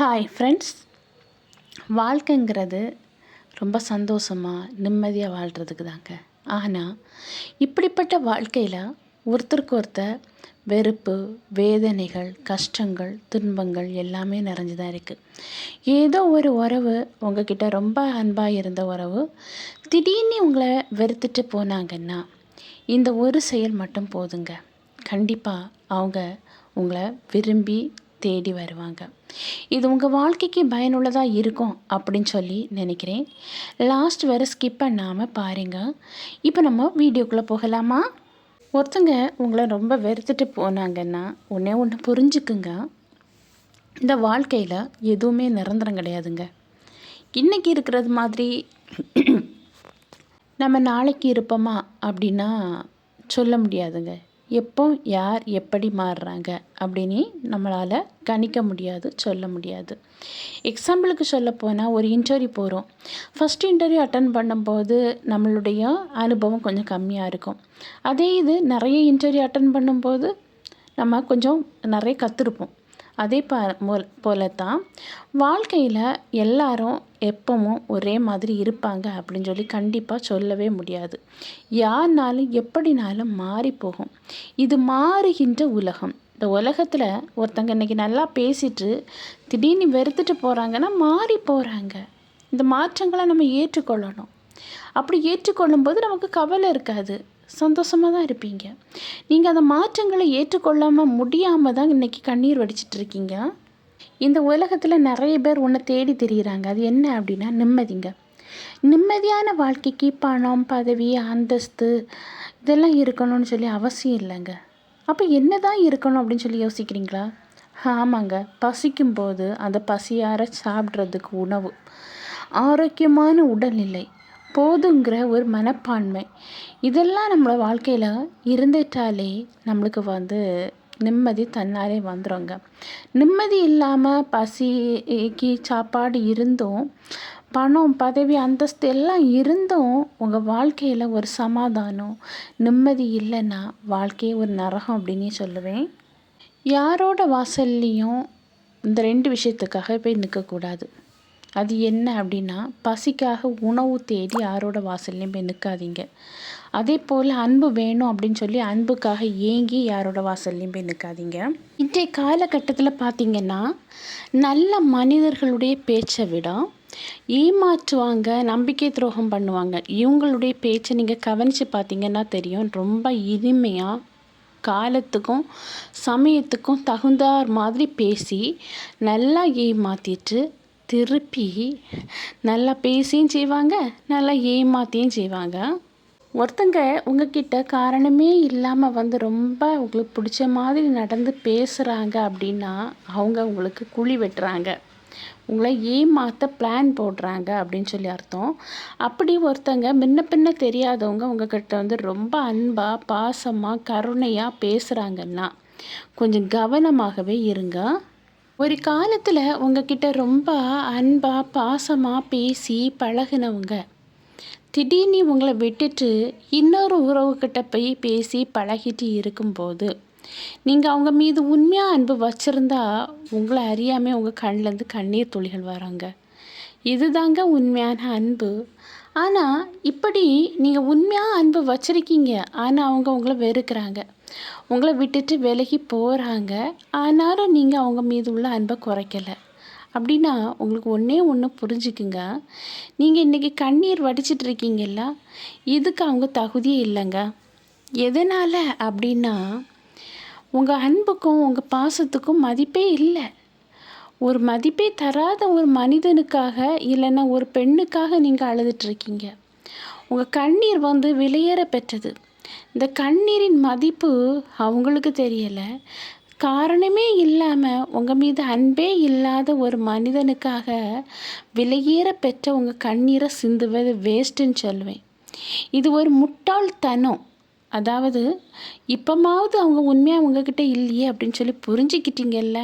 Hi friends வாழ்க்கைங்கிறது ரொம்ப சந்தோஷமாக நிம்மதியாக வாழ்கிறதுக்கு தாங்க. ஆனால் இப்படிப்பட்ட வாழ்க்கையில் ஒருத்தருக்கு ஒருத்தர் வெறுப்பு வேதனைகள் கஷ்டங்கள் துன்பங்கள் எல்லாமே நிறைஞ்சு தான் இருக்குது ஏதோ ஒரு உறவு உங்ககிட்ட ரொம்ப அன்பாக இருந்த உறவு திடீர்னு உங்களை வெறுத்துட்டு போனாங்கன்னா இந்த ஒரு செயல் மட்டும் போதுங்க. கண்டிப்பாக அவங்க உங்களை விரும்பி தேடி வருவாங்க. இது உங்கள் வாழ்க்கைக்கு பயனுள்ளதாக இருக்கும் அப்படின்னு சொல்லி நினைக்கிறேன். லாஸ்ட் வரை ஸ்கிப் பண்ணாமல் பாருங்கள் இப்போ நம்ம வீடியோக்குள்ளே போகலாமா? ஒருத்தங்க உங்களை ரொம்ப வெறுத்துட்டு போனாங்கன்னா ஒன்றே ஒன்று புரிஞ்சுக்குங்க. இந்த வாழ்க்கையில் எதுவுமே நிரந்தரம் கிடையாதுங்க. இன்றைக்கி இருக்கிறது மாதிரி நம்ம நாளைக்கு இருப்போமா அப்படின்னா சொல்ல முடியாதுங்க. எப்போ யார் எப்படி மாறுறாங்க அப்படின்னு நம்மளால் கணிக்க முடியாது சொல்ல முடியாது. எக்ஸாம்பிளுக்கு சொல்ல போனால் ஒரு இன்டர்வியூ போகிறோம் ஃபஸ்ட் இன்டர்வியூ அட்டன் பண்ணும்போது நம்மளுடைய அனுபவம் கொஞ்சம் கம்மியாக இருக்கும். அதே இது நிறைய இன்டர்வியூ அட்டன் பண்ணும்போது நம்ம கொஞ்சம் நிறைய கற்றுருப்போம் அதே ப போல தான் வாழ்க்கையில் எல்லாரும் எப்பவும் ஒரே மாதிரி இருப்பாங்க அப்படின்னு சொல்லி கண்டிப்பாக சொல்லவே முடியாது. யார்னாலும் எப்படினாலும் மாறி போகும். இது மாறுகின்ற உலகம். இந்த உலகத்தில் ஒருத்தங்க இன்றைக்கி நல்லா பேசிட்டு திடீர்னு வெறுத்துட்டு போகிறாங்கன்னா மாறி போகிறாங்க இந்த மாற்றங்களை நம்ம ஏற்றுக்கொள்ளணும். அப்படி ஏற்றுக்கொள்ளும்போது நமக்கு கவலை இருக்காது. சந்தோஷமாக தான் இருப்பீங்க. நீங்கள் அந்த மாற்றங்களை ஏற்றுக்கொள்ளாமல் முடியாமல் தான் இன்றைக்கி கண்ணீர் வடிச்சிட்ருக்கீங்க இந்த உலகத்தில் நிறைய பேர் ஒன்றை தேடி தெரிகிறாங்க அது என்ன அப்படின்னா நிம்மதிங்க. நிம்மதியான வாழ்க்கைக்கு பணம் பதவி அந்தஸ்து இதெல்லாம் இருக்கணும்னு சொல்லி அவசியம் இல்லைங்க. அப்போ என்ன தான் இருக்கணும் அப்படின்னு சொல்லி யோசிக்கிறீங்களா? ஆமாங்க. பசிக்கும்போது அந்த பசியார சாப்பிட்றதுக்கு உணவு. ஆரோக்கியமான உடல்நிலை. போதுங்கிற ஒரு மனப்பான்மை. இதெல்லாம் நம்மள வாழ்க்கையில் இருந்துட்டாலே நம்மளுக்கு வந்து நிம்மதி தன்னாலே வந்துடுங்க நிம்மதி இல்லாமல் பசிக்கு சாப்பாடு இருந்தும் பணம் பதவி அந்தஸ்து எல்லாம் இருந்தும் உங்கள் வாழ்க்கையில் ஒரு சமாதானம் நிம்மதி இல்லைன்னா வாழ்க்கையே ஒரு நரகம் அப்படின்னே சொல்லுவேன். யாரோட வாசல்லையும் இந்த ரெண்டு விஷயத்துக்காக போய் நிற்கக்கூடாது அது என்ன அப்படின்னா பசிக்காக உணவு தேடி யாரோட வாசல்லையும் போய் நிற்காதீங்க அதே போல் அன்பு வேணும் அப்படின்னு சொல்லி அன்புக்காக ஏங்கி யாரோட வாசல்லையும் போய் நிற்காதீங்க இன்றைய காலகட்டத்தில் பார்த்திங்கன்னா நல்ல மனிதர்களுடைய பேச்சை விட ஏமாற்றுவாங்க நம்பிக்கை துரோகம் பண்ணுவாங்க. இவங்களுடைய பேச்சை நீங்கள் கவனித்து பார்த்தீங்கன்னா தெரியும் ரொம்ப இனிமையாக காலத்துக்கும் சமயத்துக்கும் தகுந்தார் மாதிரி பேசி நல்லா ஏமாற்றிட்டு திருப்பி நல்லா பேசியும் செய்வாங்க நல்லா ஏமாற்றியும் செய்வாங்க. ஒருத்தங்க உங்ககிட்ட காரணமே இல்லாமல் வந்து ரொம்ப உங்களுக்கு பிடிச்ச மாதிரி நடந்து பேசுகிறாங்க அப்படின்னா அவங்க உங்களுக்கு குழி வெட்டுறாங்க. உங்களை ஏமாற்ற பிளான் போடுறாங்க அப்படின்னு சொல்லி அர்த்தம். அப்படி ஒருத்தங்க முன்ன பின்ன தெரியாதவங்க உங்ககிட்ட வந்து ரொம்ப அன்பாக பாசமாக கருணையாக பேசுகிறாங்கன்னா கொஞ்சம் கவனமாகவே இருங்க. ஒரு காலத்தில் உங்ககிட்ட ரொம்ப அன்பாக பாசமாக பேசி பழகினவங்க திடீர்னு உங்களை விட்டுட்டு இன்னொரு உறவுக்கிட்ட போய் பேசி பழகிட்டு இருக்கும்போது நீங்கள் அவங்க மீது உண்மையாக அன்பு வச்சுருந்தா உங்களை அறியாமல் உங்கள் கண்ணிலேருந்து கண்ணீர் துளிகள் வராங்க. இதுதாங்க உண்மையான அன்பு. ஆனால் இப்படி நீங்கள் உண்மையாக அன்பு வச்சுருக்கீங்க. ஆனால் அவங்க உங்களை வெறுக்கிறாங்க. உங்களை விட்டுட்டு விலகி போகிறாங்க ஆனாலும் நீங்கள் அவங்க மீது உள்ள அன்பை குறைக்கலை. அப்படின்னா உங்களுக்கு ஒன்றே ஒன்று புரிஞ்சுக்குங்க. நீங்கள் இன்றைக்கி கண்ணீர் வடிச்சிட்ருக்கீங்கல்ல இதுக்கு அவங்க தகுதியே இல்லைங்க. எதனால் அப்படின்னா உங்கள் அன்புக்கும் உங்கள் பாசத்துக்கும் மதிப்பே இல்லை. ஒரு மதிப்பே தராத ஒரு மனிதனுக்காக இல்லைன்னா ஒரு பெண்ணுக்காக நீங்கள் அழுதுட்ருக்கீங்க உங்கள் கண்ணீர் வந்து விலையேற பெற்றது. இந்த கண்ணீரின் மதிப்பு அவங்களுக்கு தெரியலை. காரணமே இல்லாமல் உங்கள் மீது அன்பே இல்லாத ஒரு மனிதனுக்காக விலையேற பெற்ற உங்கள் கண்ணீரை சிந்துவது வேஸ்ட்டுன்னு சொல்லுவேன் இது ஒரு முட்டாள்தனம். அதாவது இப்போமாவது அவங்க உண்மையாக உங்ககிட்ட இல்லையே அப்படின்னு சொல்லி புரிஞ்சுக்கிட்டீங்கல்ல?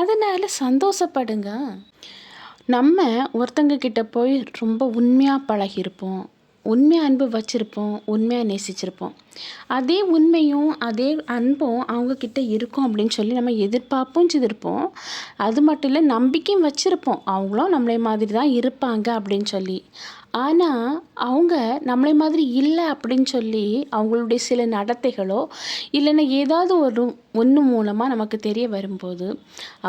அதனால் சந்தோஷப்படுங்க. நம்ம ஒருத்தங்க கிட்ட போய் ரொம்ப உண்மையாக பழகியிருப்போம். உண்மையாக அன்பு வச்சுருப்போம் உண்மையாக நேசிச்சிருப்போம். அதே உண்மையும் அதே அன்பும் அவங்கக்கிட்ட இருக்கும் அப்படின்னு சொல்லி நம்ம எதிர்பார்ப்பும் சிதிர்ப்போம் அது மட்டும் இல்லை நம்பிக்கையும் வச்சுருப்போம். அவங்களும் நம்மளை மாதிரி தான் இருப்பாங்க அப்படின்னு சொல்லி. ஆனால் அவங்க நம்மளை மாதிரி இல்லை அப்படின்னு சொல்லி அவங்களுடைய சில நடத்தைகளோ இல்லைன்னா ஏதாவது ஒரு ஒன்று மூலமாக நமக்கு தெரிய வரும்போது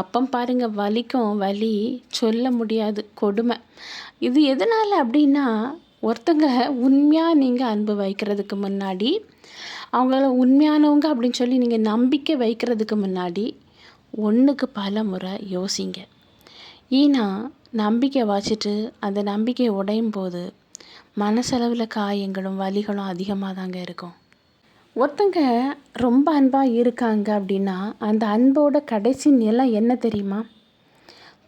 அப்போ பாருங்கள் வலிக்கும் வலி சொல்ல முடியாது கொடுமை. இது எதனால் அப்படின்னா ஒருத்தங்க உண்மையாக நீங்கள் அன்பு வைக்கிறதுக்கு முன்னாடி அவங்கள உண்மையானவங்க அப்படின்னு சொல்லி நீங்கள் நம்பிக்கை வைக்கிறதுக்கு முன்னாடி ஒன்றுக்கு பல முறை யோசிங்க. ஏன்னா நம்பிக்கை வச்சுட்டு அந்த நம்பிக்கை உடையும் போது மனசளவில் காயங்களும் வலிகளும் அதிகமாக தாங்க இருக்கும். ஒருத்தங்க ரொம்ப அன்பாக இருக்காங்க அப்படின்னா அந்த அன்போட கடைசி நிலை என்ன தெரியுமா?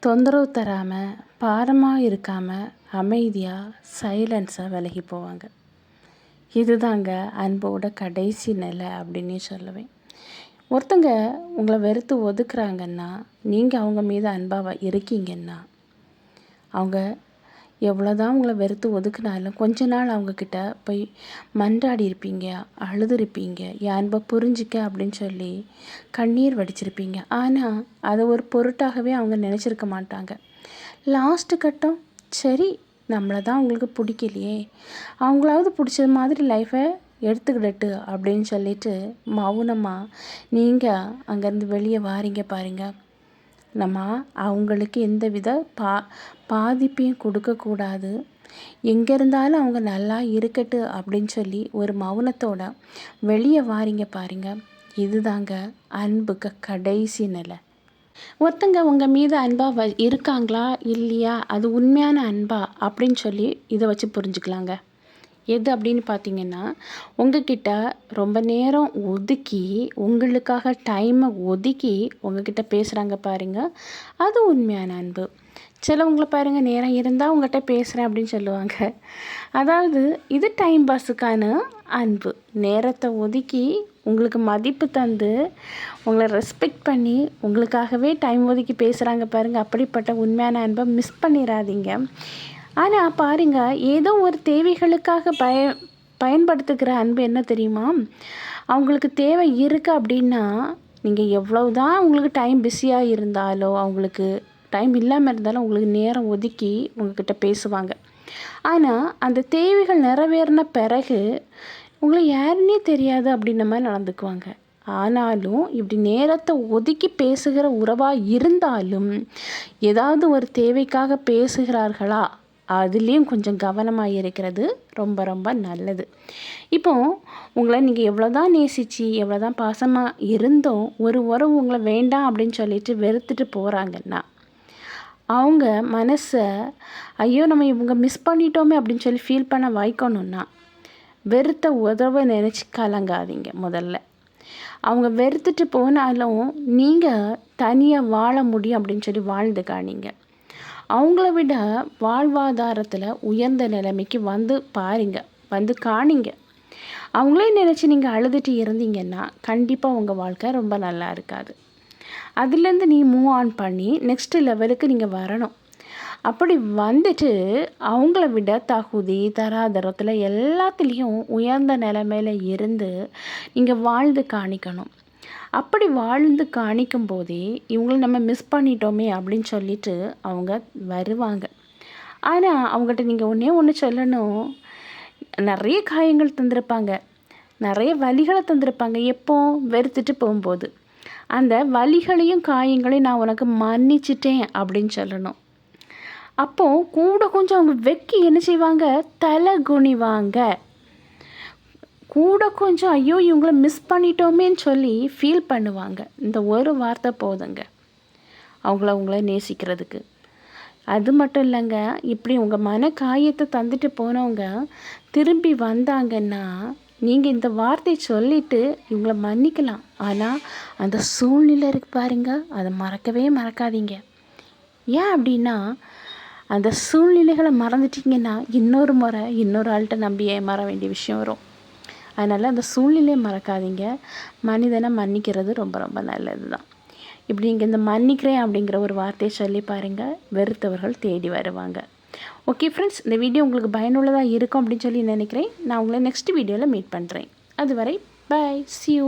தொந்தரவு தராமல் பாரமாக இருக்காமல் அமைதியாக சைலன்ஸாக விலகி போவாங்க. இதுதாங்க அன்போட கடைசி நிலை அப்படின்னு சொல்லுவேன். ஒருத்தங்க உங்களை வெறுத்து ஒதுக்குறாங்கன்னா நீங்கள் அவங்க மீது அன்பாக இருக்கீங்கன்னா அவங்க எவ்வளோ தான் உங்களை வெறுத்து ஒதுக்குனாலும் கொஞ்ச நாள் அவங்கக்கிட்ட போய் மன்றாடி இருப்பீங்க அழுதுருப்பீங்க என் அன்பை புரிஞ்சிக்க அப்படின்னு சொல்லி கண்ணீர் வடிச்சிருப்பீங்க. ஆனால் அதை ஒரு பொருட்டாகவே அவங்க நினச்சிருக்க மாட்டாங்க. லாஸ்ட்டு கட்டம் சரி நம்மளை தான் அவங்களுக்கு பிடிக்கலையே. அவங்களாவது பிடிச்ச மாதிரி லைஃப்பை எடுத்துக்கிடட்டு அப்படின்னு சொல்லிட்டு மௌனமாக நீங்கள் அங்கேருந்து வெளியே வாரீங்க பாருங்கள் நம்ம அவங்களுக்கு எந்த வித பா பாதிப்பையும் கொடுக்கக்கூடாது. எங்கே இருந்தாலும் அவங்க நல்லா இருக்கட்டு அப்படின்னு சொல்லி ஒரு மௌனத்தோட வெளியே வாரிங்க பாருங்க. இதுதாங்க அன்புக்கு கடைசி நிலை. ஒருத்தங்க உங்கள் மீது அன்பாக வ இருக்காங்களா? இல்லையா? அது உண்மையான அன்பா? அப்படின்னு சொல்லி இதை வச்சு புரிஞ்சுக்கலாங்க. எது அப்படின்னு பார்த்தீங்கன்னா உங்ககிட்ட ரொம்ப நேரம் ஒதுக்கி உங்களுக்காக டைமை ஒதுக்கி உங்ககிட்ட பேசுகிறாங்க பாருங்கள் அது உண்மையான அன்பு. சிலவங்களை பாருங்கள் நேரம் இருந்தால் உங்கள்கிட்ட பேசுகிறேன் அப்படின்னு சொல்லுவாங்க. அதாவது இது டைம் பாஸுக்கான அன்பு. நேரத்தை ஒதுக்கி உங்களுக்கு மதிப்பு தந்து உங்களை ரெஸ்பெக்ட் பண்ணி உங்களுக்காகவே டைம் ஒதுக்கி பேசுகிறாங்க பாருங்கள் அப்படிப்பட்ட உண்மையான அன்பை மிஸ் பண்ணிடாதீங்க. ஆனால் பாருங்க ஏதோ ஒரு தேவைகளுக்காக பய பயன்படுத்துகிற அன்பு என்ன தெரியுமா? அவங்களுக்கு தேவை இருக்குது அப்படின்னா நீங்கள் எவ்வளவு தான் உங்களுக்கு டைம் பிஸியாக இருந்தாலோ அவங்களுக்கு டைம் இல்லாமல் இருந்தாலும் உங்களுக்கு நேரம் ஒதுக்கி உங்ககிட்ட பேசுவாங்க. ஆனால் அந்த தேவைகள் நிறைவேறின பிறகு உங்களை யாருன்னே தெரியாது அப்படின்ன மாதிரி நடந்துக்குவாங்க. ஆனாலும் இப்படி நேரத்தை ஒதுக்கி பேசுகிற உறவாக இருந்தாலும் ஏதாவது ஒரு தேவைக்காக பேசுகிறார்களா? அதுலேயும் கொஞ்சம் கவனமாக இருக்கிறது ரொம்ப ரொம்ப நல்லது. இப்போ உங்களை நீங்கள் எவ்வளோ தான் நேசித்து எவ்வளோ தான் பாசமாக இருந்தோம் ஒரு உறவு உங்களை வேண்டாம் அப்படின்னு சொல்லிட்டு வெறுத்துட்டு போகிறாங்கன்னா அவங்க மனசை ஐயோ நம்ம இவங்க மிஸ் பண்ணிட்டோமே அப்படின்னு சொல்லி ஃபீல் பண்ண வைக்கணுன்னா வெறுத்த உதவ நினச்சி கலங்காதீங்க முதல்ல. அவங்க வெறுத்துட்டு போனாலும் நீங்கள் தனியாக வாழ முடியும் அப்படின்னு சொல்லி வாழ்ந்து காணிங்க. அவங்கள விட வாழ்வாதாரத்தில் உயர்ந்த நிலைமைக்கு வந்து பாருங்க வந்து காணிங்க. அவங்களே நினச்சி நீங்கள் அழுதுட்டு இருந்தீங்கன்னா கண்டிப்பாக உங்கள் வாழ்க்கை ரொம்ப நல்லா இருக்காது. அதுலேருந்து நீ மூவ் ஆன் பண்ணி நெக்ஸ்ட் லெவலுக்கு நீங்கள் வரணும். அப்படி வந்துட்டு அவங்கள விட தகுதி தராதரத்தில் எல்லாத்துலேயும் உயர்ந்த நிலைமையில் இருந்து நீங்கள் வாழ்ந்து காணிக்கணும். அப்படி வாழ்ந்து காணிக்கும் போதே இவங்களை நம்ம மிஸ் பண்ணிட்டோமே அப்படின்னு சொல்லிட்டு அவங்க வருவாங்க. ஆனால் அவங்ககிட்ட நீங்கள் ஒன்றே ஒன்று சொல்லணும். நிறைய காயங்கள் தந்திருப்பாங்க. நிறைய வலிகளை தந்திருப்பாங்க. எப்போ? வெறுத்துட்டு போகும்போது. அந்த வலிகளையும் காயங்களையும் நான் உனக்கு மன்னிச்சிட்டேன் அப்படின்னு சொல்லணும். அப்போது கூட கொஞ்சம் அவங்க வெக்கி என்ன செய்வாங்க? தலை குனிவாங்க. கூட கொஞ்சம் ஐயோ இவங்கள மிஸ் பண்ணிட்டோமேன்னு சொல்லி ஃபீல் பண்ணுவாங்க. இந்த ஒரு வார்த்தை போதுங்க. அவங்கள அவங்கள நேசிக்கிறதுக்கு. அது மட்டும் இல்லைங்க இப்படி உங்கள் மன காயத்தை தந்துட்டு போனவங்க திரும்பி வந்தாங்கன்னா நீங்கள் இந்த வார்த்தையை சொல்லிவிட்டு இவங்களை மன்னிக்கலாம். ஆனால் அந்த சூழ்நிலை இருக்கு பாருங்க அதை மறக்கவே மறக்காதீங்க. ஏன் அப்படின்னா அந்த சூழ்நிலைகளை மறந்துட்டிங்கன்னா இன்னொரு முறை இன்னொரு ஆள்கிட்ட நம்பி ஏமாற வேண்டிய விஷயம் வரும். அதனால் அந்த சூழ்நிலையை மறக்காதீங்க. மனிதனை மன்னிக்கிறது ரொம்ப ரொம்ப நல்லது தான் இப்படி இங்கே இந்த மன்னிக்கிறேன் அப்படிங்கிற ஒரு வார்த்தையை சொல்லி பாருங்கள் வெறுத்தவர்கள் தேடி வருவாங்க. ஓகே ஃப்ரெண்ட்ஸ் இந்த வீடியோ உங்களுக்கு பயனுள்ளதாக இருக்கும் அப்படின்னு சொல்லி நினைக்கிறேன். நான் உங்களை நெக்ஸ்ட் வீடியோவில் மீட் பண்ணுறேன் அதுவரை பை சியூ